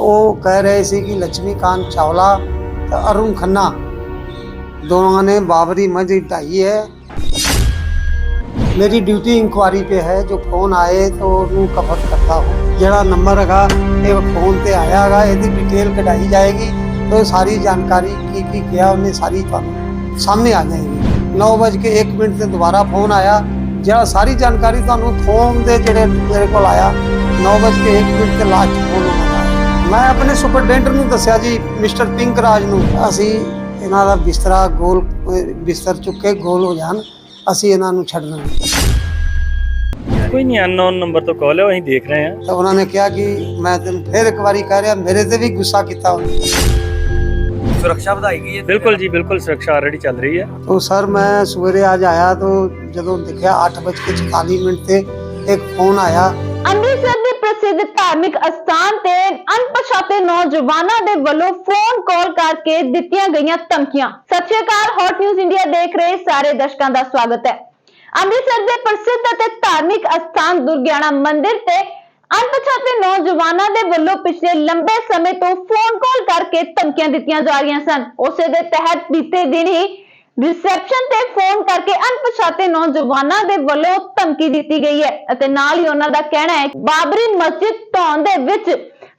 तो वो कह रहे थे कि लक्ष्मीकांत चावला तो अरुण खन्ना। दोनों ने बाबरी मस्जिद ढाई है। मेरी ड्यूटी इंक्वायरी पे है। जो फ़ोन आए तो उन्होंने कपट करता हूँ। जरा नंबर है ये फ़ोन पे आया है यदि डिटेल कटाई जाएगी। तो सारी जानकारी की की किया उन्हें सारी सामने आ जाएगी। नौ बज के एक मिनट से दोबारा फ़ोन आया। ਜਿਹੜਾ ਸਾਰੀ ਜਾਣਕਾਰੀ फ़ोन दे ਦੇ मेरे को ਕੋਲ नौ बज के एक मिनट ਤੇ लास्ट फ़ोन आया ਮੈਂ ਆਪਣੇ ਸੁਪਰਡੈਂਟ ਨੂੰ ਦੱਸਿਆ ਜੀ ਮਿਸਟਰ ਪਿੰਕ ਰਾਜ ਨੂੰ ਅਸੀਂ ਇਹਨਾਂ ਦਾ ਬਿਸਤਰਾ ਗੋਲ ਬਿਸਤਰ ਚੁੱਕੇ ਗੋਲ ਹੋ ਜਾਣ ਅਸੀਂ ਇਹਨਾਂ ਨੂੰ ਛੱਡ ਦਾਂਗੇ ਕੋਈ ਨਹੀਂ ਅਨਨੋਨ ਨੰਬਰ ਤੋਂ ਕਾਲ ਹੈ ਅਸੀਂ ਦੇਖ ਰਹੇ ਹਾਂ। ਤਾਂ ਉਹਨਾਂ ਨੇ ਕਿਹਾ ਕਿ ਮੈਂ ਤੈਨੂੰ ਫਿਰ ਇੱਕ ਵਾਰੀ ਕਹਿ ਰਿਹਾ ਮੇਰੇ ਤੇ ਵੀ ਗੁੱਸਾ ਕੀਤਾ ਉਹਨੇ। ਸੁਰੱਖਿਆ ਵਧਾਈ ਗਈ ਹੈ। ਬਿਲਕੁਲ ਜੀ ਬਿਲਕੁਲ ਸੁਰੱਖਿਆ ਆਲਰੇਡੀ ਚੱਲ ਰਹੀ ਹੈ। ਤੋਂ ਸਰ ਮੈਂ ਸਵੇਰੇ ਅੱਜ ਆਇਆ ਤੋਂ ਜਦੋਂ ਦੇਖਿਆ 8:44 ਮਿੰਟ ਤੇ ਇੱਕ ਫੋਨ ਆਇਆ ਅੰਮ੍ਰਿਤਸਰ ਦੇ ਪ੍ਰਸਿੱਧ ਧਾਰਮਿਕ ਅਸਥਾਨ ਤੇ ਅਣਪਛਾਤੇ ਨੌਜਵਾਨਾਂ ਦੇ ਵੱਲੋਂ ਫੋਨ ਕਾਲ ਕਰਕੇ ਦਿੱਤੀਆਂ ਗਈਆਂ ਧਮਕੀਆਂ। ਸਤਿ ਸ਼੍ਰੀ ਅਕਾਲ ਹੌਟ ਨਿਊਜ਼ ਇੰਡੀਆ ਦੇਖ ਰਹੇ ਸਾਰੇ ਦਰਸ਼ਕਾਂ ਦਾ ਸਵਾਗਤ ਹੈ। ਅੰਮ੍ਰਿਤਸਰ ਦੇ ਪ੍ਰਸਿੱਧ ਅਤੇ ਧਾਰਮਿਕ ਅਸਥਾਨ ਦੁਰਗਿਆਣਾ ਮੰਦਿਰ ਤੇ ਅਣਪਛਾਤੇ ਨੌਜਵਾਨਾਂ ਦੇ ਵੱਲੋਂ ਪਿਛਲੇ ਲੰਬੇ ਸਮੇਂ ਤੋਂ ਫੋਨ ਕਾਲ ਕਰਕੇ ਧਮਕੀਆਂ ਦਿੱਤੀਆਂ ਜਾ ਰਹੀਆਂ ਸਨ। ਉਸੇ ਦੇ ਤਹਿਤ ਬੀਤੇ ਦਿਨ ਹੀ ਰਿਸੈਪਸ਼ਨ ਤੇ ਫੋਨ ਕਰਕੇ ਅਣਪਛਾਤੇ ਨੌਜਵਾਨਾਂ ਦੇ ਵੱਲੋਂ ਧਮਕੀ ਦਿੱਤੀ ਗਈ ਹੈ ਅਤੇ ਨਾਲ ਹੀ ਉਹਨਾਂ ਦਾ ਕਹਿਣਾ ਹੈ ਕਿ ਬਾਬਰੀ ਮਸਜਿਦ ਢਾਉਣ ਦੇ ਵਿੱਚ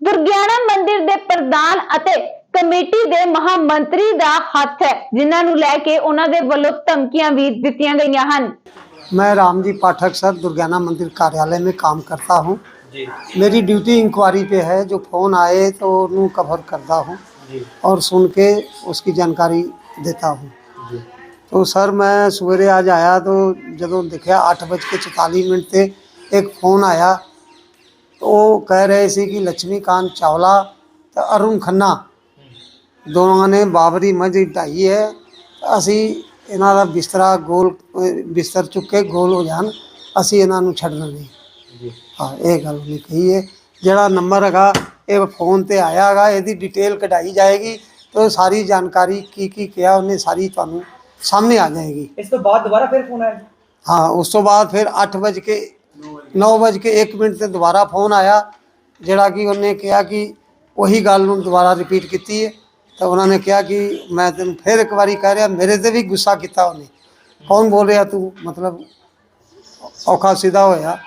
ਦੁਰਗਿਆਣਾ ਮੰਦਿਰ ਦੇ ਪ੍ਰਧਾਨ ਅਤੇ ਕਮੇਟੀ ਦੇ ਮਹਾਮੰਤਰੀ ਦਾ ਹੱਥ ਹੈ ਜਿਨ੍ਹਾਂ ਨੂੰ ਲੈ ਕੇ ਉਹਨਾਂ ਦੇ ਵੱਲੋਂ ਧਮਕੀਆਂ ਵੀ ਦਿੱਤੀਆਂ ਗਈਆਂ ਹਨ मैं राम जी पाठक सर दुर्गाना मंदिर कार्यालय में काम करता हूँ ਜੀ मेरी ड्यूटी इंक्वायरी पे है जो फ़ोन आए तो उन्हें कवर करता हूँ ਜੀ और सुन के उसकी जानकारी देता हूँ ਜੀ तो सर मैं सवेरे आज आया तो जब देखा आठ बज के चौतालीस मिनट थे एक फ़ोन आया तो वो कह रहे थे कि लक्ष्मीकांत चावला तो अरुण ਨੇ ਬਾਬਰੀ ਮਸਜਿਦ ਢਾਈ ਹੈ। ਅਸੀਂ ਇਹਨਾਂ ਦਾ ਬਿਸਤਰਾ ਗੋਲ ਬਿਸਤਰ ਚੁੱਕੇ ਗੋਲ ਹੋ ਜਾਣ ਅਸੀਂ ਇਹਨਾਂ ਨੂੰ ਛੱਡਣਾ ਨਹੀਂ। ਜੀ। ਹਾਂ ਇਹ ਗੱਲ ਨਹੀਂ ਕਹੀ ਹੈ। ਜਿਹੜਾ ਨੰਬਰ ਹੈਗਾ ਇਹ ਫੋਨ ਤੇ ਆਇਆ ਹੈਗਾ ਇਹਦੀ ਡਿਟੇਲ ਕਢਾਈ ਜਾਏਗੀ। ਤੇ ਸਾਰੀ ਜਾਣਕਾਰੀ ਕੀ ਕੀ ਕਿਹਾ ਉਹਨੇ ਸਾਰੀ ਤੁਹਾਨੂੰ ਸਾਹਮਣੇ ਆ ਜਾਏਗੀ। ਇਸ ਤੋਂ ਬਾਅਦ ਦੁਬਾਰਾ ਫਿਰ ਫੋਨ ਆਇਆ? ਹਾਂ ਉਸ ਤੋਂ ਬਾਅਦ ਫਿਰ 8 ਵਜ ਕੇ 9 ਵਜ ਕੇ 1 ਮਿੰਟ ਤੇ ਦੁਬਾਰਾ ਫੋਨ ਆਇਆ ਜਿਹੜਾ ਕਿ ਉਹਨੇ ਕਿਹਾ ਕਿ ਉਹੀ ਗੱਲ ਨੂੰ ਦੁਬਾਰਾ ਰਿਪੀਟ ਕੀਤੀ ਹੈ। ਤਾਂ ਉਹਨਾਂ ਨੇ ਕਿਹਾ ਕਿ ਮੈਂ ਤੈਨੂੰ ਫਿਰ ਇੱਕ ਵਾਰੀ ਕਹਿ ਰਿਹਾ ਮੇਰੇ ਤੇ ਵੀ ਗੁੱਸਾ ਕੀਤਾ ਉਹਨੇ। ਕੌਣ ਬੋਲ ਰਿਹਾ ਤੂੰ? ਮਤਲਬ ਔਖਾ ਸਿੱਧਾ ਹੋਇਆ।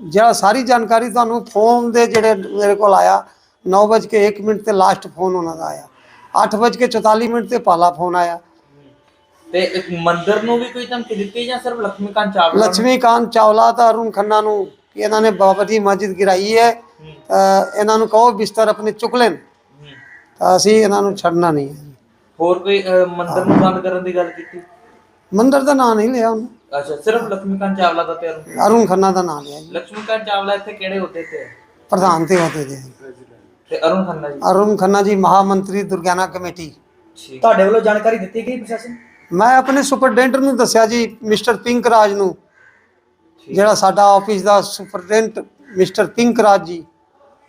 ਜਿਹੜਾ ਸਾਰੀ ਜਾਣਕਾਰੀ ਤੁਹਾਨੂੰ ਫੋਨ ਦੇ ਜਿਹੜੇ ਮੇਰੇ ਕੋਲ ਆਇਆ 9 ਵਜ ਕੇ 1 ਮਿੰਟ ਤੇ ਲਾਸਟ ਫੋਨ ਉਹਨਾਂ ਦਾ ਆਇਆ। 8 ਵਜ ਕੇ 44 ਮਿੰਟ ਤੇ ਪਹਿਲਾ ਫੋਨ ਆਇਆ। ਤੇ ਇੱਕ ਮੰਦਰ ਨੂੰ ਵੀ ਕੋਈ ਧਮਕੀ ਦਿੱਤੀ ਜਾਂ ਸਿਰਫ ਲక్ష్ਮੀਕਾਂਤ ਚਾਵਲਾ ਲక్ష్ਮੀਕਾਂਤ ਚਾਵਲਾ ਤਾਂ ਅਰੁਣ ਖੰਨਾ ਨੂੰ ਕਿ ਇਹਨਾਂ ਨੇ ਬਾਬਤੀ ਮਸਜਿਦ ਗਿਰਾਈ ਹੈ ਇਹਨਾਂ ਨੂੰ ਕਹੋ ਬਿਸਤਰ ਆਪਣੇ ਚੁੱਕ ਲੈਣ। ਤਾਂ ਅਸੀਂ ਇਹਨਾਂ ਨੂੰ ਛੱਡਣਾ ਨਹੀਂ ਹੋਰ ਕੋਈ ਮੰਦਰ ਨੂੰ ਬੰਦ ਕਰਨ ਦੀ ਗੱਲ ਕੀਤੀ? ਮੰਦਰ ਦਾ ਨਾਂ ਨਹੀਂ ਲਿਆ ਉਹਨੇ। ਅੱਛਾ ਸਿਰਫ ਲక్ష్ਮੀਕਾਂਤ ਚਾਵਲਾ ਦਾ ਤੇ ਅਰੁਣ- ਖੰਨਾ ਦਾ ਨਾਂ ਲਿਆ ਜੀ। ਲక్ష్ਮੀਕਾਂਤ ਚਾਵਲਾ ਇੱਥੇ ਕਿਹੜੇ ਹੁੰਦੇ ਤੇ ਪ੍ਰਧਾਨ ਤੇ ਹੋਤੇ ਜੀ ਤੇ ਅਰੁਣ ਖੰਨਾ ਜੀ? ਅਰੁਣ ਖੰਨਾ ਜੀ ਮਹਾਮੰਤਰੀ ਦੁਰਗਿਆਨਾ ਕਮੇਟੀ। ਤੁਹਾਡੇ ਵੱਲੋਂ ਜਾਣਕਾਰੀ ਦਿੱਤੀ ਗਈ ਪ੍ਰਸ਼ਾਸਨ? ਮੈਂ ਆਪਣੇ ਸੁਪਰਡੈਂਟ ਨੂੰ ਦੱਸਿਆ ਜੀ ਮਿਸਟਰ ਪਿੰਕ ਰਾਜ ਨੂੰ ਜਿਹੜਾ ਸਾਡਾ ਆਫਿਸ ਦਾ superintendent mister pink Raj ji.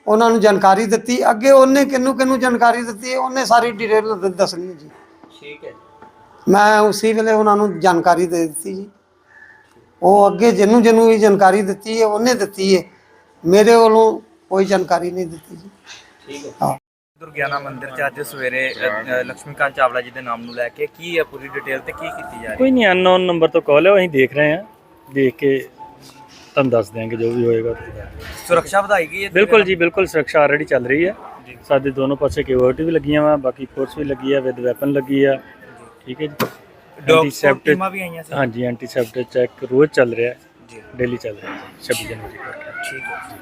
ਉਹਨਾਂ ਨੂੰ ਜਾਣਕਾਰੀ ਦਿੱਤੀ ਅੱਗੇ ਉਹਨੇ ਕਿਹਨੂੰ ਕਿਹਨੂੰ ਜਾਣਕਾਰੀ ਦਿੱਤੀ ਉਹਨੇ ਸਾਰੀ ਡਿਟੇਲ ਦੱਸਣੀ ਜੀ। ਠੀਕ ਹੈ ਮੈਂ ਉਸੇ ਵੇਲੇ ਉਹਨਾਂ ਨੂੰ ਜਾਣਕਾਰੀ ਦੇ ਦਿੱਤੀ ਜੀ। ਉਹ ਅੱਗੇ ਜਿਹਨੂੰ ਜਿਹਨੂੰ ਵੀ ਜਾਣਕਾਰੀ ਦਿੱਤੀ ਹੈ ਉਹਨੇ ਦਿੱਤੀ ਹੈ। ਮੇਰੇ ਵੱਲੋਂ ਕੋਈ ਜਾਣਕਾਰੀ ਨਹੀਂ ਦਿੱਤੀ ਜੀ। ਠੀਕ ਹਾਂ। ਦੁਰਗਿਆਨਾ ਮੰਦਿਰ ਚ ਅੱਜ ਸਵੇਰੇ ਲక్ష్ਮੀਕਾਂਤ ਚਾਵਲਾ ਜੀ ਦੇ ਨਾਮ ਨੂੰ ਲੈ ਕੇ ਕੀ ਹੈ ਪੂਰੀ ਡਿਟੇਲ ਤੇ ਕੀ ਕੀਤੀ ਜਾ ਰਹੀ ਕੋਈ ਨਹੀਂ ਅਨਨੋਨ ਨੰਬਰ ਤੋਂ ਕਾਲ ਹੈ ਅਸੀਂ ਦੇਖ ਰਹੇ ਹਾਂ। ਦੇਖ ਕੇ ਤੁਹਾਨੂੰ ਦੱਸ ਦਿਆਂਗੇ ਜੋ ਵੀ ਹੋਏਗਾ। ਸੁਰੱਖਿਆ ਵਧਾਈ ਗਈ ਹੈ ਬਿਲਕੁਲ ਜੀ ਬਿਲਕੁਲ ਸੁਰੱਖਿਆ ਆਲਰੇਡੀ ਚੱਲ ਰਹੀ ਹੈ। ਸਾਡੇ ਦੋਨੋਂ ਪਾਸੇ ਸਿਕਿਉਰਿਟੀ ਵੀ ਲੱਗੀਆਂ ਵਾ ਬਾਕੀ ਫੋਰਸ ਵੀ ਲੱਗੀ ਆ ਵਿਦ ਵੈਪਨ ਲੱਗੀ ਆ। ਠੀਕ ਹੈ ਜੀ। ਟੀਮਾਂ ਵੀ ਆਈਆਂ ਸੀ। ਹਾਂਜੀ ਐਂਟੀ ਸੈਪਟਿਕ ਚੈੱਕ ਰੋਜ਼ ਚੱਲ ਰਿਹਾ। ਹੈ ਜੀ। ਡੇਲੀ ਚੱਲ ਰਿਹਾ ਹੈ 26 ਜਨਵਰੀ ਕਰਕੇ ਠੀਕ ਹੈ